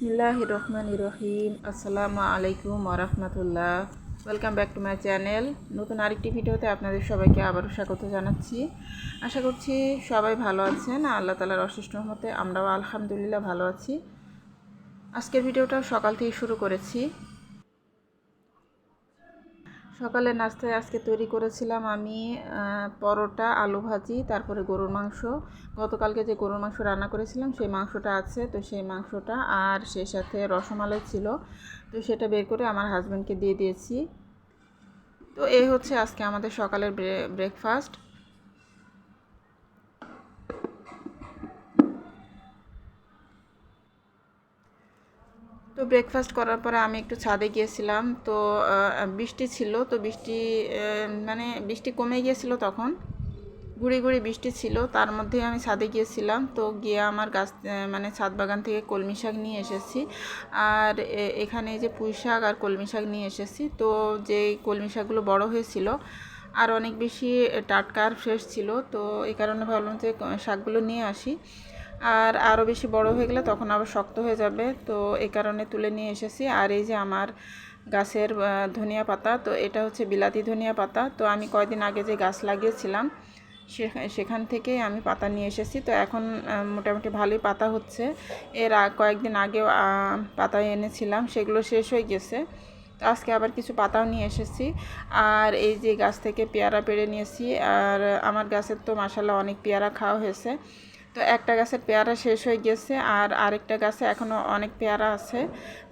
বিসমিল্লাহ রহমান রহিম আসসালামু আলাইকুম ওরহমতুল্লাহ welcome back to my channel নতুন আরেকটি ভিডিওতে আপনাদের সবাইকে আবারও স্বাগত জানাচ্ছি। আশা করছি সবাই ভালো আছেন। আল্লাহ তালার অশেষ মতে আমরাও আলহামদুলিল্লাহ ভালো আছি। আজকের ভিডিওটা সকাল থেকে শুরু করেছি। সকালে নাস্তায় আজকে তৈরি করেছিলাম আমি পরোটা, আলু ভাজি, তারপরে গরুর মাংস। গতকালকে যে গরুর মাংস রান্না করেছিলাম, সেই মাংসটা আছে, তো সেই মাংসটা আর সেই সাথে রসমালাই ছিল। তো সেটা বের করে আমার হাজব্যান্ডকে দিয়ে দিয়েছি। তো এই হচ্ছে আজকে আমাদের সকালের ব্রেকফাস্ট ব্রেকফাস্ট করার পরে আমি একটু ছাদে গিয়েছিলাম। তো বৃষ্টি ছিল, তো বৃষ্টি মানে বৃষ্টি কমে গিয়েছিল তখন। গুড়ি গুড়ি বৃষ্টি ছিল, তার মধ্যে আমি ছাদে গিয়েছিলাম। তো গিয়ে আমার গাছ মানে ছাদ বাগান থেকে কলমি শাক নিয়ে এসেছি। আর এখানে যে পুঁই শাক আর কলমি শাক নিয়ে এসেছি। তো যে কলমি শাকগুলো বড় হয়েছিল আর অনেক বেশি টাটকা আর ফ্রেশ ছিল, তো এই কারণে ভাবলাম যে শাকগুলো নিয়ে আসি। আর আরও বেশি বড় হয়ে গেলে তখন আবার শক্ত হয়ে যাবে। তো এই কারণে তুলে নিয়ে এসেছি। আর এই যে আমার গাছের ধনিয়া পাতা, তো এটা হচ্ছে বিলাতি ধনিয়া পাতা। তো আমি কয়দিন আগে যে গাছ লাগিয়েছিলাম সেখান থেকে আমি পাতা নিয়ে এসেছি। তো এখন মোটামুটি ভালোই পাতা হচ্ছে। এর কয়েকদিন আগেও পাতা এনেছিলাম, সেগুলো শেষ হয়ে গেছে। তো আজকে আবার কিছু পাতাও নিয়ে এসেছি। আর এই যে গাছ থেকে পেয়ারা পেড়ে নিয়েছি। আর আমার গাছের তো মাসাল্লাহ অনেক পেয়ারা খাওয়া হয়েছে। তো একটা গাছের পেয়ারা শেষ হয়ে গেছে আর আরেকটা গাছে এখনও অনেক পেয়ারা আছে।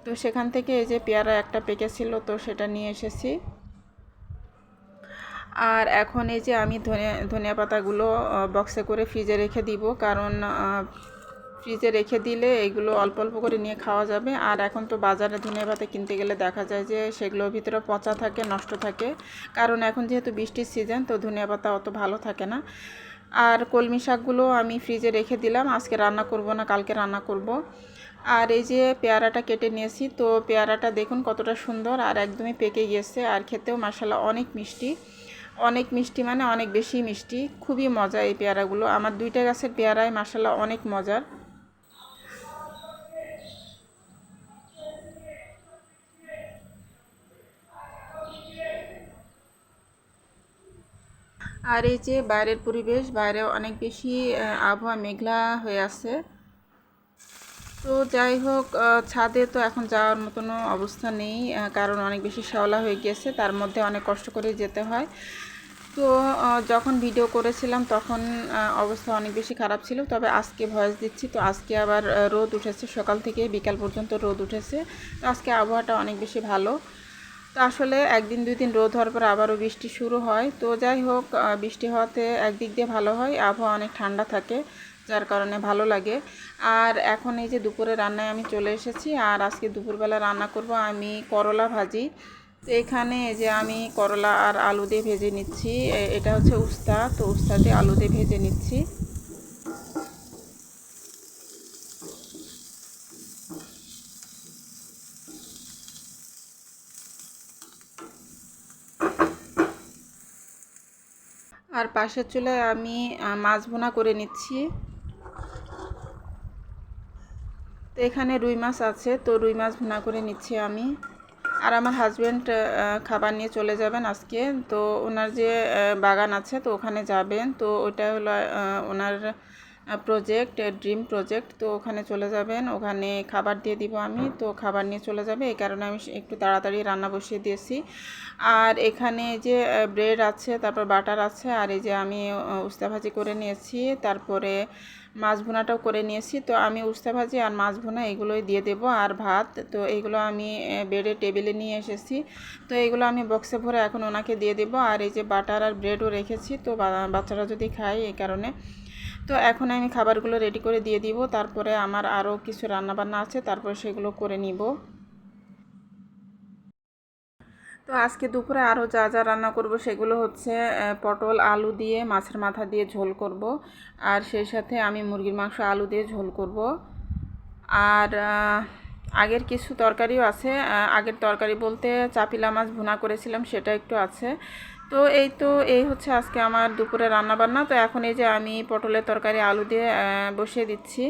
তো সেখান থেকে এই যে পেয়ারা একটা পেকেছিল, তো সেটা নিয়ে এসেছি। আর এখন এই যে আমি ধনিয়া ধনিয়া পাতাগুলো বক্সে করে ফ্রিজে রেখে দিব, কারণ ফ্রিজে রেখে দিলে এগুলো অল্প অল্প করে নিয়ে খাওয়া যাবে। আর এখন তো বাজারে ধনিয়া পাতা কিনতে গেলে দেখা যায় যে সেগুলোর ভিতরে পচা থাকে, নষ্ট থাকে। কারণ এখন যেহেতু বৃষ্টির সিজন তো ধনিয়া পাতা অত ভালো থাকে না। আর কলমি শাকগুলো আমি ফ্রিজে রেখে দিলাম। আজকে রান্না করব না, কালকে রান্না করব। আর এই যে পেয়ারাটা কেটে নিয়েছি, তো পেয়ারাটা দেখুন কতটা সুন্দর আর একদমই পেকে গিয়েছে। আর খেতেও মশালা অনেক মিষ্টি। অনেক মিষ্টি মানে অনেক বেশি মিষ্টি। খুবই মজা এই পেয়ারাগুলো। আমার দুইটা গাছের পেয়ারায় মশালা অনেক মজার। আর এই যে বাইরের পরিবেশ বাইরে অনেক বেশি আবহাওয়া মেঘলা হয়ে আছে। তো যাই হোক ছাদে তো এখন যাওয়ার মতনও অবস্থা নেই কারণ অনেক বেশি শ্যাওলা হয়ে গিয়েছে, তার মধ্যে অনেক কষ্ট করে যেতে হয়। তো যখন ভিডিও করেছিলাম তখন অবস্থা অনেক বেশি খারাপ ছিল, তবে আজকে ভয়েস দিচ্ছি। তো আজকে আবার রোদ উঠেছে, সকাল থেকে বিকাল পর্যন্ত রোদ উঠেছে। তো আজকে আবহাওয়াটা অনেক বেশি ভালো। তো আসলে একদিন দুই দিন রোদ হওয়ার পর আবারও বৃষ্টি শুরু হয়। তো যাই হোক বৃষ্টি হওয়াতে একদিক দিয়ে ভালো হয়, আবহাওয়া অনেক ঠান্ডা থাকে, যার কারণে ভালো লাগে। আর এখন এই যে দুপুরে রান্নায় আমি চলে এসেছি, আর আজকে দুপুরবেলা রান্না করব আমি করলা ভাজি। তো এখানে যে আমি করলা আর আলু দিয়ে ভেজে নিচ্ছি এটা হচ্ছে উস্তা, তো উস্তা দিয়ে আলু দিয়ে ভেজে নিচ্ছি। আর পাশের চুলায় আমি মাছ বোনা করে নিচ্ছি। তো এখানে রুই মাছ আছে, তো রুই মাছ ভুনা করে নিচ্ছি আমি। আর আমার হাজব্যান্ড খাবার নিয়ে চলে যাবেন আজকে। তো ওনার যে বাগান আছে, তো ওখানে যাবেন। তো ওটা হলো ওনার প্রজেক্ট ড্রিম প্রজেক্ট তো ওখানে চলে যাবেন। ওখানে খাবার দিয়ে দিব আমি, তো খাবার নিয়ে চলে যাবে। এই কারণে আমি একটু তাড়াতাড়ি রান্না বসিয়ে দিয়েছি। আর এখানে যে ব্রেড আছে, তারপর বাটার আছে, আর এই যে আমি উস্তা ভাজি করে নিয়েছি। তারপরে মাছ ভুনাটাও করে নিয়েছি। তো আমি উস্তা ভাজি আর মাছ ভুনা এগুলোই দিয়ে দেবো। আর ভাত, তো এইগুলো আমি বেডে টেবিলে নিয়ে এসেছি। তো এইগুলো আমি বক্সে ভরে এখন ওনাকে দিয়ে দেবো। আর এই যে বাটার আর ব্রেডও রেখেছি। তো বাচ্চারা যদি খায়, এই কারণে। তো এখন আমি খাবারগুলো রেডি করে দিয়ে দিব, তারপরে আমার আরও কিছু রান্নাবান্না আছে, তারপরে সেগুলো করে নিব। তো আজকে দুপুরে আরও যা যা রান্না করব সেগুলো হচ্ছে পটল, আলু দিয়ে মাছের মাথা দিয়ে ঝোল করব, আর সেই সাথে আমি মুরগির মাংস আলু দিয়ে ঝোল করব। আর আগের কিছু তরকারিও আছে আগের তরকারি বলতে চাপিলা মাছ ভুনা করেছিলাম, সেটা একটু আছে। তো এই তো, এই হচ্ছে আজকে আমার দুপুরে রান্নাবান্না। তো এখন এই যে আমি পটলের তরকারি, আলু দিয়ে বসিয়ে দিচ্ছি।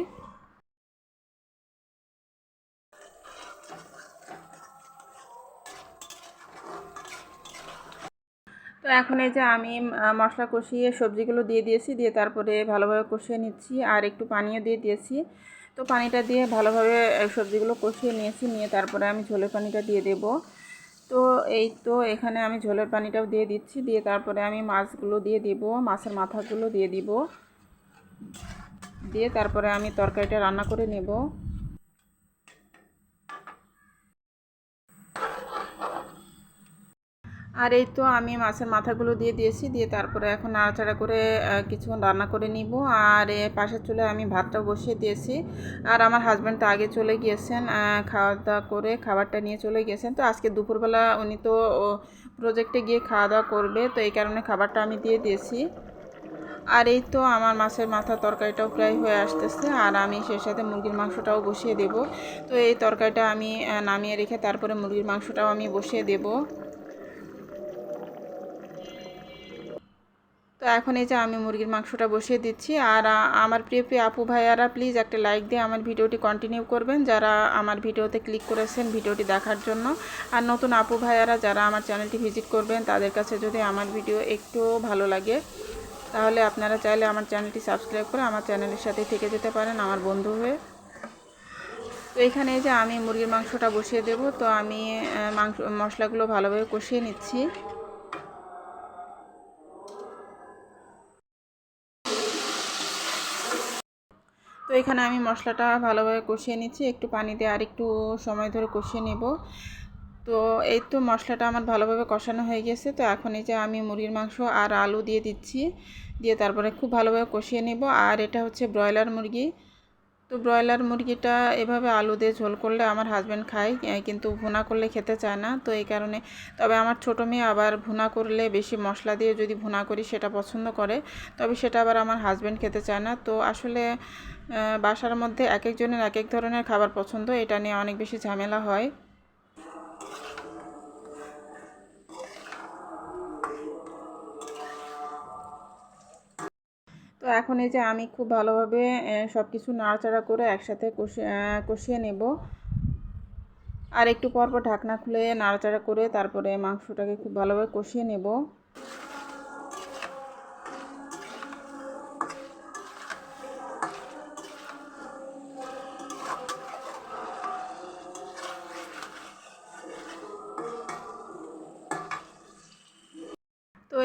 তো এখন এই যে আমি মশলা কষিয়ে সবজিগুলো দিয়ে দিয়েছি, দিয়ে তারপরে ভালোভাবে কষিয়ে নিচ্ছি, আর একটু পানিও দিয়ে দিয়েছি। তো পানিটা দিয়ে ভালোভাবে সবজিগুলো কষিয়ে নিয়েছি, নিয়ে তারপরে আমি ঝোলের পানিটা দিয়ে দেব। তো এই তো এখানে আমি ঝোলের পানিটাও দিয়ে দিচ্ছি, দিয়ে তারপরে আমি মাছগুলো দিয়ে দিব, মাছের মাথাগুলো দিয়ে দিব। দিয়ে তারপরে আমি তরকারিটা রান্না করে নেব। আর এই তো আমি মাছের মাথাগুলো দিয়ে দিয়েছি, দিয়ে তারপরে এখন নাড়াচাড়া করে কিছুক্ষণ রান্না করে নিব। আর পাশের চুলে আমি ভাতটা বসিয়ে দিয়েছি। আর আমার হাজব্যান্ড আগে চলে গিয়েছেন খাওয়া দাওয়া করে খাবারটা নিয়ে চলে গিয়েছেন। তো আজকে দুপুরবেলা উনি তো প্রজেক্টে গিয়ে খাওয়া দাওয়া করবে, তো এই কারণে খাবারটা আমি দিয়ে দিয়েছি। আর এই তো আমার মাছের মাথা তরকারিটাও প্রায় হয়ে আসতেছে, আর আমি সেই সাথে মুরগির মাংসটাও বসিয়ে দেব। তো এই তরকারিটা আমি নামিয়ে রেখে তারপরে মুরগির মাংসটাও আমি বসিয়ে দেবো। তো এখন এই যে আমি মুরগির মাংসটা বসিয়ে দিচ্ছি। আর আমার প্রিয় প্রিয় আপু ভাইয়ারা প্লিজ একটা লাইক দিয়ে আমার ভিডিওটি কন্টিনিউ করবেন। যারা আমার ভিডিওতে ক্লিক করেছেন ভিডিওটি দেখার জন্য। আর নতুন আপু ভাইয়ারা যারা আমার চ্যানেলটি ভিজিট করবেন, তাদের কাছে যদি আমার ভিডিও একটু ভালো লাগে, তাহলে আপনারা চাইলে আমার চ্যানেলটি সাবস্ক্রাইব করে আমার চ্যানেলের সাথে থেকে যেতে পারেন আমার বন্ধু হয়ে। তো এখানে যে আমি মুরগির মাংসটা বসিয়ে দেব। তো আমি মাংস, মশলাগুলো ভালোভাবে কষিয়ে নিচ্ছি। তো এখানে আমি মশলাটা ভালোভাবে কষিয়ে নিচ্ছি। একটু পানি দিয়ে আর একটু সময় ধরে কষিয়ে নেব। তো এই তো মশলাটা আমার ভালোভাবে কষানো হয়ে গেছে। তো এখন এই যে আমি মুরগির মাংস আর আলু দিয়ে দিচ্ছি, দিয়ে তারপরে খুব ভালোভাবে কষিয়ে নেব। আর এটা হচ্ছে ব্রয়লার মুরগি। তো ব্রয়লার মুরগিটা এভাবে আলু দিয়ে ঝোল করলে আমার হাজব্যান্ড খায় কিন্তু ভুনা করলে খেতে চায় না। তো এই কারণে, তবে আমার ছোটো মেয়ে আবার ভুনা করলে বেশি মশলা দিয়ে যদি ভুনা করি সেটা পছন্দ করে, তবে সেটা আবার আমার হাজব্যান্ড খেতে চায় না। তো আসলে বাসার মধ্যে এক একজনের এক এক ধরনের খাবার পছন্দ, এটা নিয়ে অনেক বেশি ঝামেলা হয়। তো এখন এই যে আমি খুব ভালোভাবে সব কিছু নাড়াচাড়া করে একসাথে কষিয়ে নেব। আর একটু পর পর ঢাকনা খুলে নাড়াচাড়া করে তারপরে মাংসটাকে খুব ভালোভাবে কষিয়ে নেব।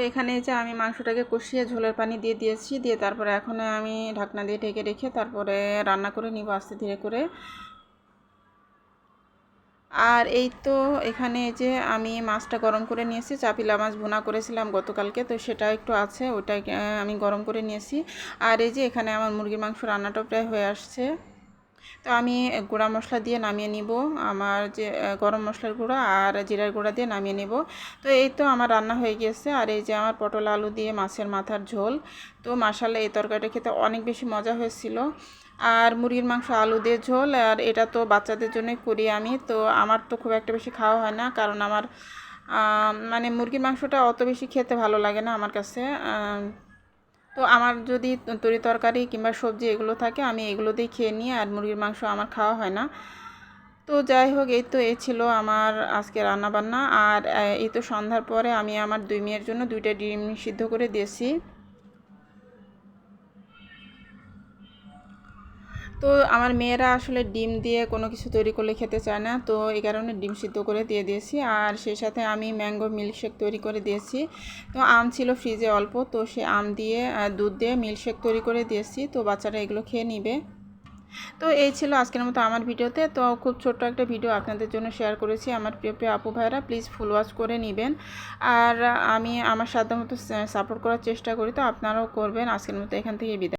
এখানে যে আমি মাংসটাকে কষিয়ে ঝোলের পানি দিয়ে দিয়েছি, দিয়ে তারপরে এখন আমি ঢাকনা দিয়ে ঢেকে রেখে তারপরে রান্না করে নিব আস্তে ধীরে করে। আর এই তো এখানে যে আমি মাছটা গরম করে নিয়েছি, চাপিলা মাছ ভুনা করেছিলাম গতকালকে, তো সেটা একটু আছে ওটাই আমি গরম করে নিয়েছি। আর এই যে এখানে আমার মুরগির মাংস রান্নাটাও প্রায় হয়ে আসছে। তো আমি গুঁড়া মশলা দিয়ে নামিয়ে নিব, আমার যে গরম মশলার গুঁড়া আর জিরার গুঁড়া দিয়ে নামিয়ে নিব। তো এই তো আমার রান্না হয়ে গিয়েছে, আর এই যে আমার পটল আলু দিয়ে মাছের মাথার ঝোল। তো মাসালে এই তরকারিটা খেতে অনেক বেশি মজা হয়েছিল। আর মুরগির মাংস আলু দিয়ে ঝোল, আর এটা তো বাচ্চাদের জন্যই করি আমি। তো আমার তো খুব একটা বেশি খাওয়া হয় না, কারণ আমার মানে মুরগির মাংসটা অত বেশি খেতে ভালো লাগে না আমার কাছে। তো আমার যদি তরি তরকারি কিংবা সবজি এগুলো থাকে, আমি এগুলো দিয়ে খেয়ে নিয়ে আর মুরগির মাংস আমার খাওয়া হয় না। তো যাই হোক, এই তো এ ছিল আমার আজকে রান্নাবান্না। আর এই তো সন্ধ্যার পরে আমি আমার দুই মেয়ের জন্য দুইটা ডিম সিদ্ধ করে দিয়েছি। তো আমার মেয়েরা আসলে ডিম দিয়ে কোনো কিছু তৈরি করলে খেতে চায় না। তো এই কারণে ডিম সিদ্ধ করে দিয়ে দিয়েছি। আর সেই সাথে আমি ম্যাঙ্গো মিল্কশেক তৈরি করে দিয়েছি। তো আম ছিল ফ্রিজে অল্প, তো সে আম দিয়ে দুধ দিয়ে মিল্কশেক তৈরি করে দিয়েছি। তো বাচ্চারা এগুলো খেয়ে নিবে। তো এই ছিল আজকের মতো আমার ভিডিওতে। তো খুব ছোট্ট একটা ভিডিও আপনাদের জন্য শেয়ার করেছি। আমার প্রিয় প্রিয় আপু ভাইরা প্লিজ ফুল ওয়াচ করে নেবেন। আর আমি আমার সাধ্য মতো সাপোর্ট করার চেষ্টা করি। তো আপনারাও করবেন। আজকের মতো এখান থেকে বিদায়।